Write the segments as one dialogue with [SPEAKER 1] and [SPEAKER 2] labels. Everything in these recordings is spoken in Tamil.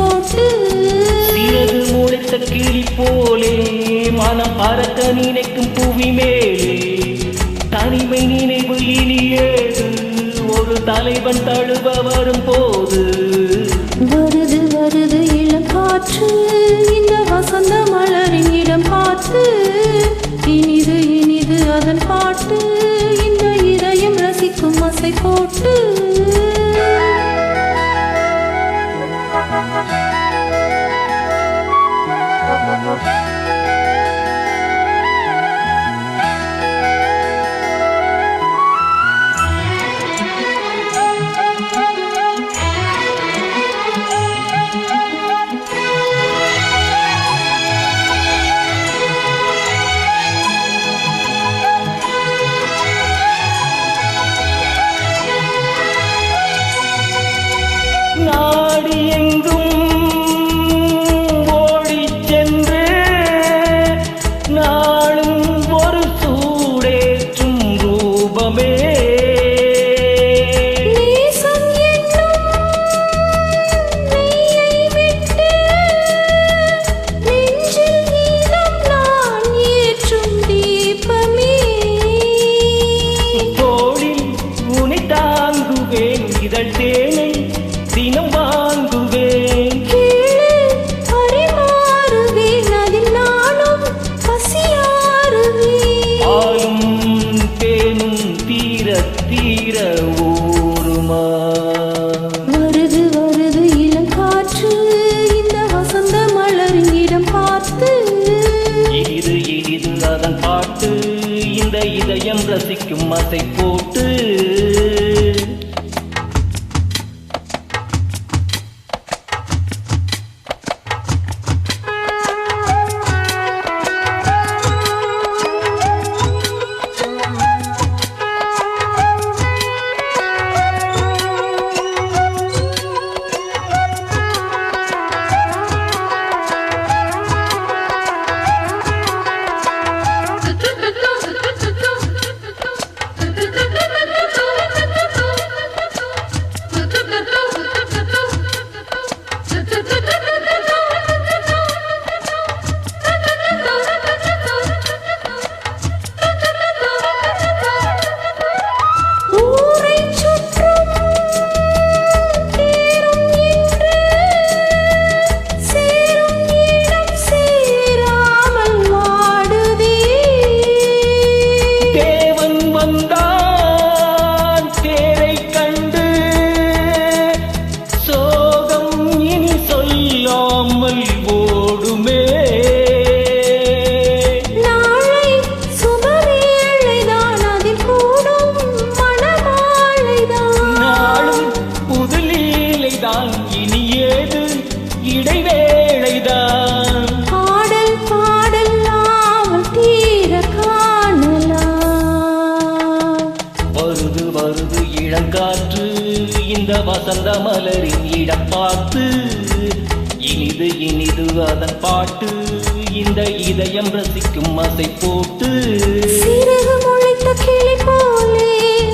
[SPEAKER 1] போட்டு
[SPEAKER 2] சிறகு முளைத்த கிளி போலே மனம் பறக்க நினைக்கும் புவி மேலே. தனிமை நினைவு இனி ஏது? ஒரு தலைவன் தழுவ வரும் போது.
[SPEAKER 1] வருது வருது இளங்காற்று இந்த வசந்த மலரின் இடம் பார்த்து இனிது இனிது அதன் பாட்டு. இந்த இதயம் ரசிக்கும் அசை போட்டு
[SPEAKER 2] தாங்குவேன் இதழ் தேனை தினம் வாங்குவேன். ஆளும் தேனும் தீர தீர ஊருமா
[SPEAKER 1] வருது வருது இளங்காற்று இந்த வசந்த மலரின் இடம் பார்த்து.
[SPEAKER 2] இனிது இனிது அதன் பாட்டு இந்த இதயம் ரசிக்கும் அசை போட்டு சொல்லாமல் ஓடுமே. இனிது இனிது அதன் பாட்டு இந்த இதயம் ரசிக்கும் அசை போட்டு.
[SPEAKER 1] முளைத்த கிளி போலே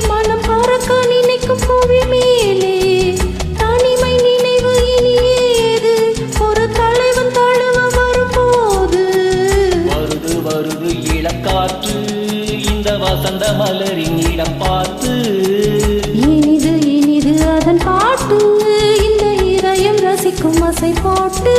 [SPEAKER 1] மனம் பறக்க நினைக்கும் புவி மேலே. தனிமை நினைவு ஒரு தலைவன் தழுவ வரும்போது.
[SPEAKER 2] வருது வருது இளக்காற்று இந்த வசந்த மலர் ஆசை பாட்டு